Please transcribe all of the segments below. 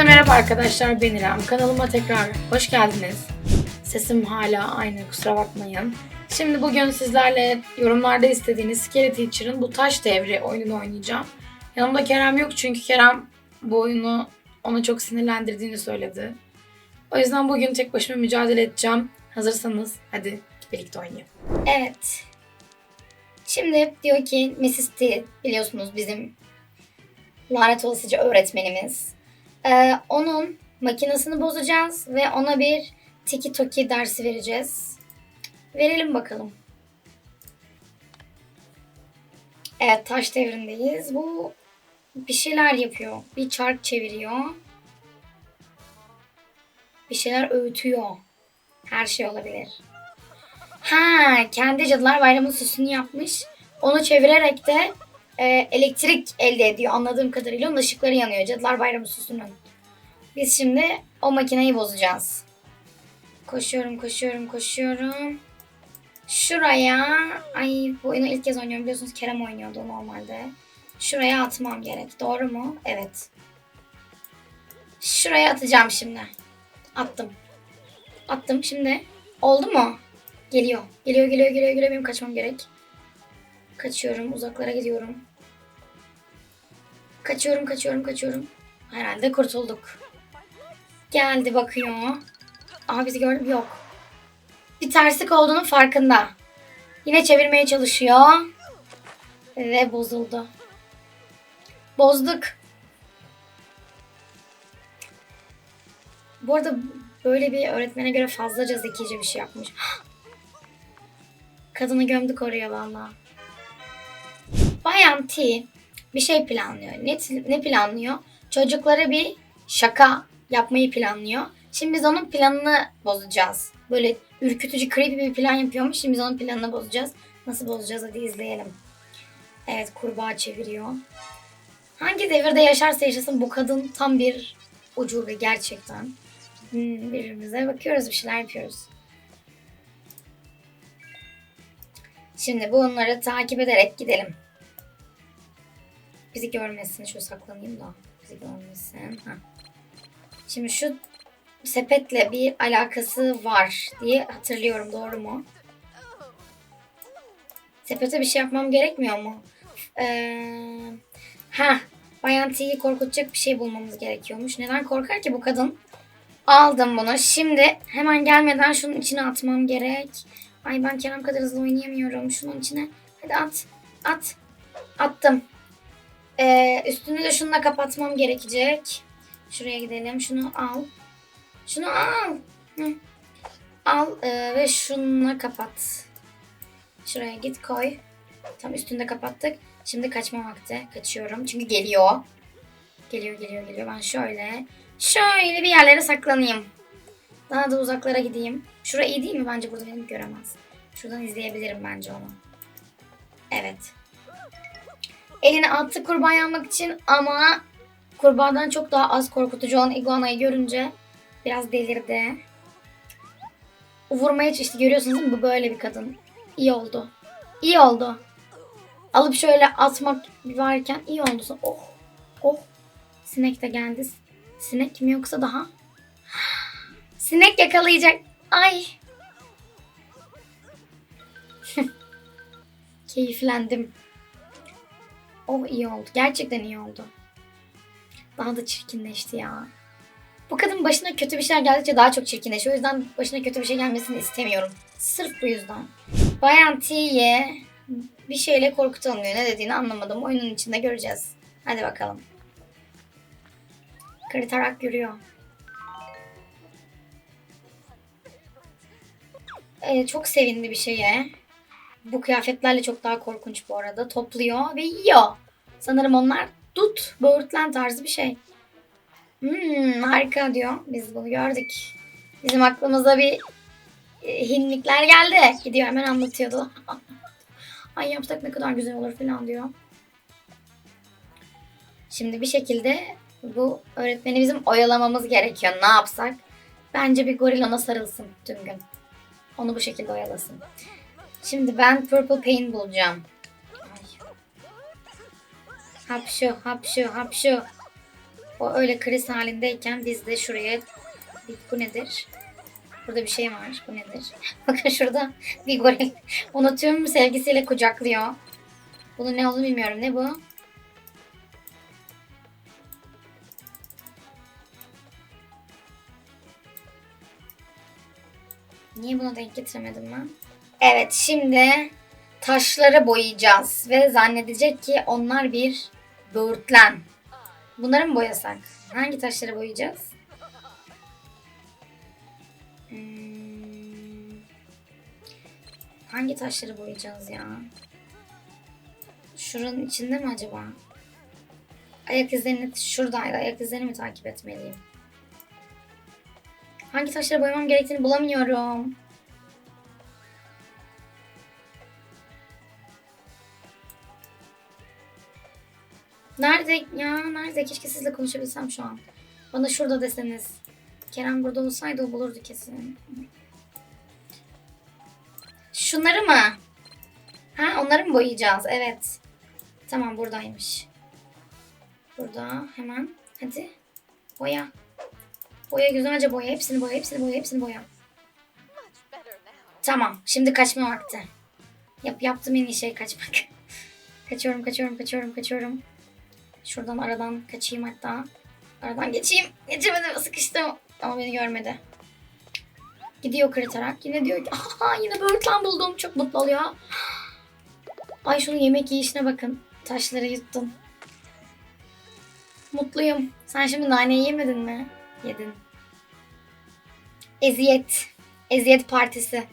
Herkese merhaba arkadaşlar ben İrem. Kanalıma tekrar hoş geldiniz. Sesim hala aynı kusura bakmayın. Şimdi bugün sizlerle yorumlarda istediğiniz Scary Teacher'ın bu taş devri oyununu oynayacağım. Yanımda Kerem yok çünkü Kerem bu oyunu ona çok sinirlendirdiğini söyledi. O yüzden bugün tek başıma mücadele edeceğim. Hazırsanız hadi birlikte oynayalım. Evet. Şimdi diyor ki Mrs. T biliyorsunuz bizim lanet olasıca öğretmenimiz. Ee, onun makinesini bozacağız ve ona bir tiki toki dersi vereceğiz. Verelim bakalım. Evet taş devrindeyiz. Bu bir şeyler yapıyor. Bir çark çeviriyor. Bir şeyler öğütüyor. Her şey olabilir. Ha, kendi Cadılar Bayramı süsünü yapmış. Onu çevirerek de e, elektrik elde ediyor. Anladığım kadarıyla onun ışıkları yanıyor Cadılar Bayramı süsünün. Biz şimdi o makineyi bozacağız. Koşuyorum, koşuyorum, koşuyorum. Şuraya, ay bu oyunu ilk kez oynuyorum biliyorsunuz Kerem oynuyordu normalde. Şuraya atmam gerek. Doğru mu? Evet. Şuraya atacağım şimdi. Attım. Attım şimdi. Oldu mu? Geliyor. Geliyor, geliyor, geliyor, geliyor. Benim kaçmam gerek. Kaçıyorum, uzaklara gidiyorum. Kaçıyorum, kaçıyorum, kaçıyorum. Herhalde kurtulduk. Geldi bakıyor. Aha bizi gördü mü? Yok. Bir terslik olduğunun farkında. Yine çevirmeye çalışıyor. Ve bozuldu. Bozduk. Bu arada böyle bir öğretmene göre fazlaca zekice bir şey yapmış. Kadını gömdük oraya valla. Bayan T bir şey planlıyor. Ne, ne planlıyor? Çocuklara bir şaka yapmayı planlıyor. Şimdi biz onun planını bozacağız. Böyle ürkütücü, creepy bir plan yapıyormuş. Şimdi biz onun planını bozacağız. Nasıl bozacağız hadi izleyelim. Evet kurbağa çeviriyor. Hangi devirde yaşarsa yaşasın bu kadın tam bir ucube gerçekten. Hmm, birbirimize bakıyoruz bir şeyler yapıyoruz. Şimdi bunları takip ederek gidelim. Bizi görmesin. Şu saklanayım da. Bizi görmesin. Heh. Şimdi şu sepetle bir alakası var diye hatırlıyorum. Doğru mu? Sepete bir şey yapmam gerekmiyor mu? Ee, ha, Bayan T'yi korkutacak bir şey bulmamız gerekiyormuş. Neden korkar ki bu kadın? Aldım bunu. Şimdi hemen gelmeden şunun içine atmam gerek. Ay ben Kerem kadar hızlı oynayamıyorum. Şunun içine. Hadi at. At. Attım. Ee, üstünü de şununla kapatmam gerekecek. Şuraya gidelim. Şunu al. Şunu al. Hı. Al ee, ve şununla kapat. Şuraya git koy. Tam üstünde kapattık. Şimdi kaçma vakti. Kaçıyorum. Çünkü geliyor. Geliyor geliyor geliyor. Ben şöyle. Şöyle bir yerlere saklanayım. Daha da uzaklara gideyim. Şura iyi değil mi? Bence burada beni göremez. Şuradan izleyebilirim bence onu. Evet. Eline attı kurbağa almak için ama kurbağadan çok daha az korkutucu olan iguanayı görünce biraz delirdi. Vurmaya işte görüyorsunuz değil mi? Bu böyle bir kadın. İyi oldu. İyi oldu. Alıp şöyle atmak varken iyi oldu. Oh. Oh. Sinek de geldi. Sinek mi yoksa daha? Sinek yakalayacak. Ay. Keyiflendim. Oh iyi oldu. Gerçekten iyi oldu. Daha da çirkinleşti ya. Bu kadın başına kötü bir şeyler geldikçe daha çok çirkinleşiyor. O yüzden başına kötü bir şey gelmesini istemiyorum. Sırf bu yüzden. Bayan T'ye bir şeyle korkutalım diyor. Ne dediğini anlamadım. Oyunun içinde göreceğiz. Hadi bakalım. Kırıtarak yürüyor. Ee, çok sevindi bir şeye. Bu kıyafetlerle çok daha korkunç bu arada. Topluyor ve yiyor. Sanırım onlar dut, böğürtlen tarzı bir şey. Hmm, harika diyor. Biz bunu gördük. Bizim aklımıza bir e, hinlikler geldi. Gidiyor hemen anlatıyordu. Ay yapsak ne kadar güzel olur falan diyor. Şimdi bir şekilde bu öğretmeni bizim oyalamamız gerekiyor. Ne yapsak? Bence bir goril ona sarılsın tüm gün. Onu bu şekilde oyalasın. Şimdi ben Purple Pain bulacağım. Hapşu, hapşu, hapşu. O öyle kriz halindeyken biz de şuraya bu nedir? Burada bir şey var. Bu nedir? Bakın şurada bir goril. Onu tüm sevgisiyle kucaklıyor. Bunun ne olduğunu bilmiyorum. Ne bu? Niye buna denk getiremedim ben? Evet şimdi taşları boyayacağız. Ve zannedecek ki onlar bir böğürtlen. Bunları mı boyasak? Hangi taşları boyayacağız? Hmm, hangi taşları boyayacağız ya? Şuranın içinde mi acaba? Ayak izlerini şuradaydı. Ayak izlerini mi takip etmeliyim? Hangi taşları boyamam gerektiğini bulamıyorum. Nerede? Keşke sizle konuşabilsem şu an. Bana şurada deseniz. Kerem burada olsaydı o bulurdu kesin. Şunları mı? Ha onları mı boyayacağız? Evet. Tamam buradaymış. Burada hemen. Hadi. Boya. Boya güzelce boya. Hepsini boya. Hepsini boya. Hepsini boya. Tamam. Şimdi kaçma vakti. Yap, yaptığım en iyi şey kaçmak. kaçıyorum, kaçıyorum, kaçıyorum, kaçıyorum. Şuradan aradan kaçayım hatta. Aradan geçeyim. Geçemedim. Sıkıştım. Ama beni görmedi. Gidiyor kırıtarak. Yine diyor ki aha yine böğürtlen buldum. Çok mutlu oluyor. Ay şunun yemek yiyişine bakın. Taşları yuttum. Mutluyum. Sen şimdi naneyi yemedin mi? Yedin. Eziyet. Eziyet partisi.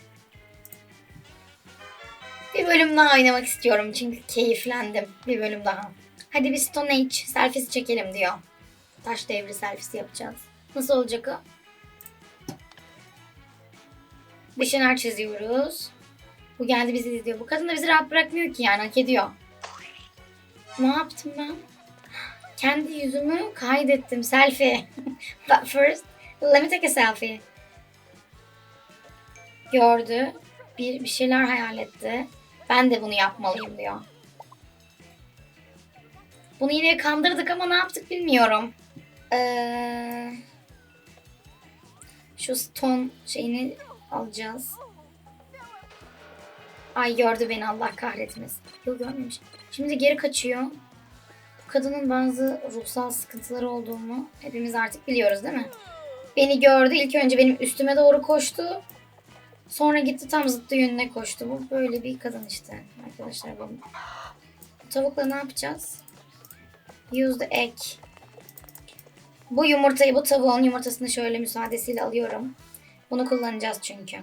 Bir bölüm daha oynamak istiyorum çünkü keyiflendim. Bir bölüm daha. Hadi bir Stone Age selfiesi çekelim diyor. Taş devri selfiesi yapacağız. Nasıl olacak o? Bir şeyler çiziyoruz. Bu geldi bizi izliyor. Bu kadın da bizi rahat bırakmıyor ki yani hak ediyor. Ne yaptım ben? Kendi yüzümü kaydettim. Selfie. But first, let me take a selfie. Gördü. Bir, bir şeyler hayal etti. Ben de bunu yapmalıyım diyor. Bunu yine kandırdık ama ne yaptık bilmiyorum. Ee, şu stone şeyini alacağız. Ay gördü beni Allah kahretmesin. Yok görmemiş. Şimdi geri kaçıyor. Bu kadının bazı ruhsal sıkıntıları olduğunu hepimiz artık biliyoruz değil mi? Beni gördü. İlk önce benim üstüme doğru koştu. Sonra gitti tam zıttı yönüne koştu. Bu böyle bir kadın işte arkadaşlar. Bu tavukla ne yapacağız? Use the egg. Bu yumurtayı, bu tavuğun yumurtasını şöyle müsaadesiyle alıyorum. Bunu kullanacağız çünkü.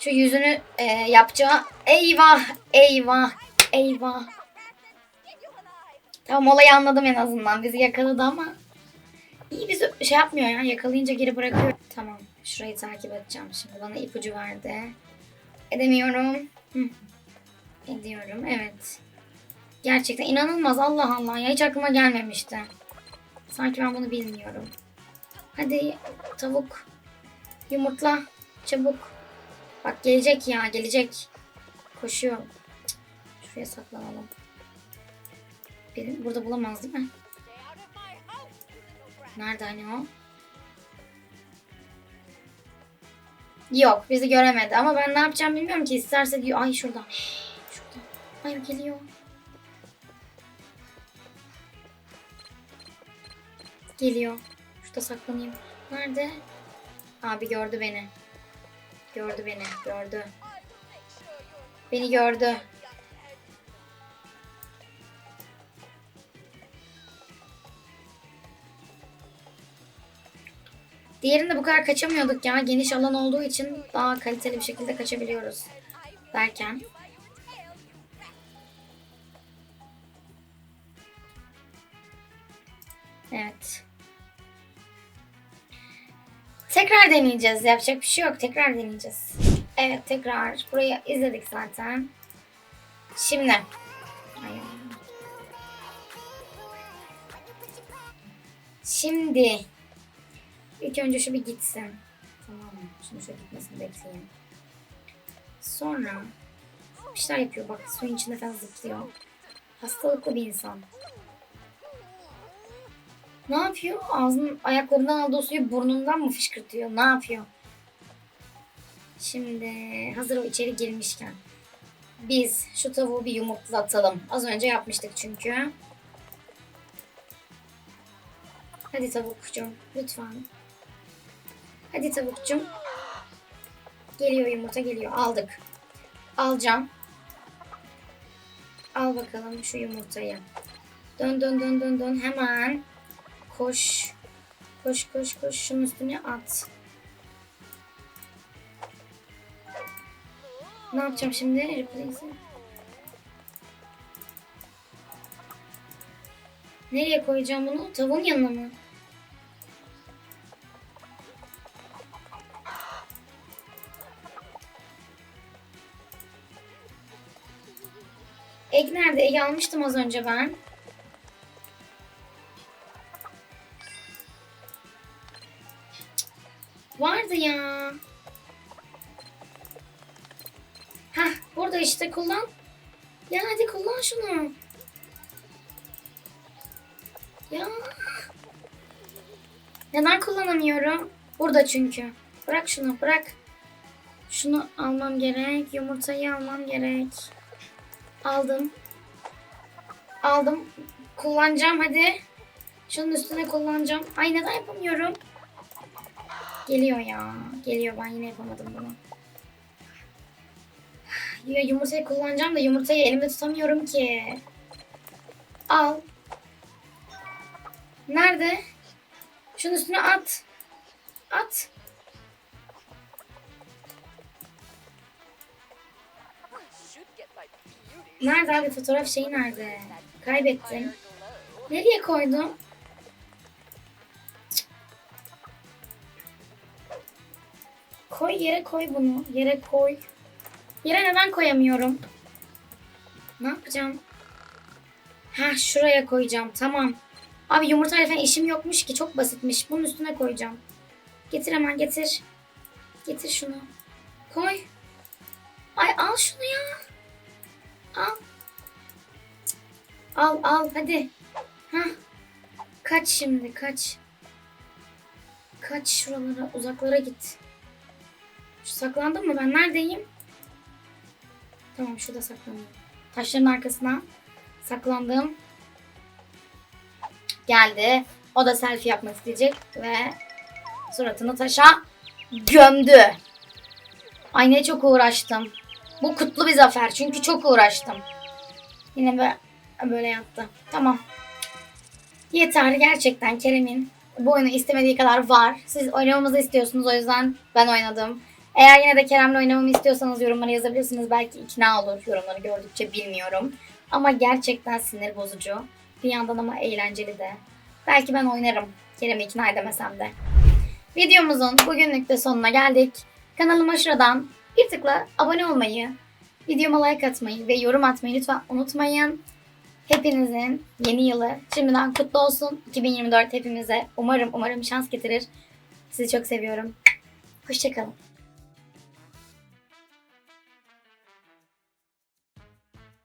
Şu yüzünü e, yapacağı... Eyvah! Eyvah! Eyvah! Tamam olayı anladım en azından. Bizi yakaladı ama iyi bizi şey yapmıyor ya. Yakalayınca geri bırakıyor. Tamam. Şurayı takip edeceğim şimdi. Bana ipucu verdi. Edemiyorum. Hı. Ediyorum. Evet. Gerçekten inanılmaz. Allah Allah ya. Hiç aklıma gelmemişti. Sanki ben bunu bilmiyorum. Hadi tavuk. Yumurtla. Çabuk. Bak gelecek ya. Gelecek. Koşuyor. Şuraya saklanalım. Benim burada bulamaz değil mi? Nerede hani o? Yok bizi göremedi ama ben ne yapacağım bilmiyorum ki isterse diyor ay şurada. Şurada. Ay geliyor. Geliyor. Şurada saklanayım. Nerede? Abi gördü beni. Gördü beni. Gördü. Beni gördü. Diğerinde bu kadar kaçamıyorduk ya. Geniş alan olduğu için daha kaliteli bir şekilde kaçabiliyoruz. Derken. Evet. Tekrar deneyeceğiz. Yapacak bir şey yok. Tekrar deneyeceğiz. Evet tekrar. Burayı izledik zaten. Şimdi. Şimdi. İlk önce şu bir gitsin. Tamam mı? Şimdi şu gitmesini bekleyeyim. Sonra bir şeyler yapıyor. Bak suyun içinde falan zıplıyor. Hastalıklı bir insan. Ne yapıyor? Ağzının ayaklarından aldığı suyu burnundan mı fışkırtıyor? Ne yapıyor? Şimdi hazır o içeri girmişken biz şu tavuğu bir yumurtlatalım. Az önce yapmıştık çünkü. Hadi tavukcuğum lütfen. Hadi tavukcuğum. Geliyor yumurta geliyor. Aldık. Alacağım. Al bakalım şu yumurtayı. Dön dön dön dön dön hemen. Koş. Koş koş koş şunun üstüne at. Ne yapacağım şimdi? Replace'i. Nereye koyacağım bunu? Tavuğun yanına mı? Egg nerede? Egg almıştım az önce ben. Ya. Hah burada işte kullan. Ya hadi kullan şunu. Ya. Neden kullanamıyorum? Burada çünkü. Bırak şunu bırak. Şunu almam gerek. Yumurtayı almam gerek. Aldım. Aldım. Kullanacağım hadi. Şunun üstüne kullanacağım. Ay neden yapamıyorum? Geliyor ya. Geliyor ben yine yapamadım bunu. Ya yumurtayı kullanacağım da yumurtayı elimde tutamıyorum ki. Al. Nerede? Şunun üstüne at. At. Nerede abi fotoğraf şeyi nerede? Kaybettim. Nereye koydum? Koy yere koy bunu. Yere koy. Yere neden koyamıyorum? Ne yapacağım? Ha şuraya koyacağım. Tamam. Abi yumurtayla falan işim yokmuş ki. Çok basitmiş. Bunun üstüne koyacağım. Getir hemen getir. Getir şunu. Koy. Ay al şunu ya. Al. Al al hadi. Hah. Kaç şimdi kaç. Kaç şuralara uzaklara git. Saklandım mı ben neredeyim? Tamam şurada saklandım. Taşların arkasına saklandım. Geldi. O da selfie yapmak isteyecek ve suratını taşa gömdü. Ay ne çok uğraştım. Bu kutlu bir zafer çünkü çok uğraştım. Yine böyle, böyle yaptı. Tamam. Yeter gerçekten Kerem'in bu oyunu istemediği kadar var. Siz oynamamızı istiyorsunuz o yüzden ben oynadım. Eğer yine de Kerem'le oynamamı istiyorsanız yorumlara yazabilirsiniz. Belki ikna olur yorumları gördükçe bilmiyorum. Ama gerçekten sinir bozucu. Bir yandan ama eğlenceli de. Belki ben oynarım Kerem'i ikna edemesem de. Videomuzun bugünlük de sonuna geldik. Kanalıma şuradan bir tıkla abone olmayı, videoma like atmayı ve yorum atmayı lütfen unutmayın. Hepinizin yeni yılı şimdiden kutlu olsun. 2024 hepimize umarım umarım şans getirir. Sizi çok seviyorum. Hoşçakalın.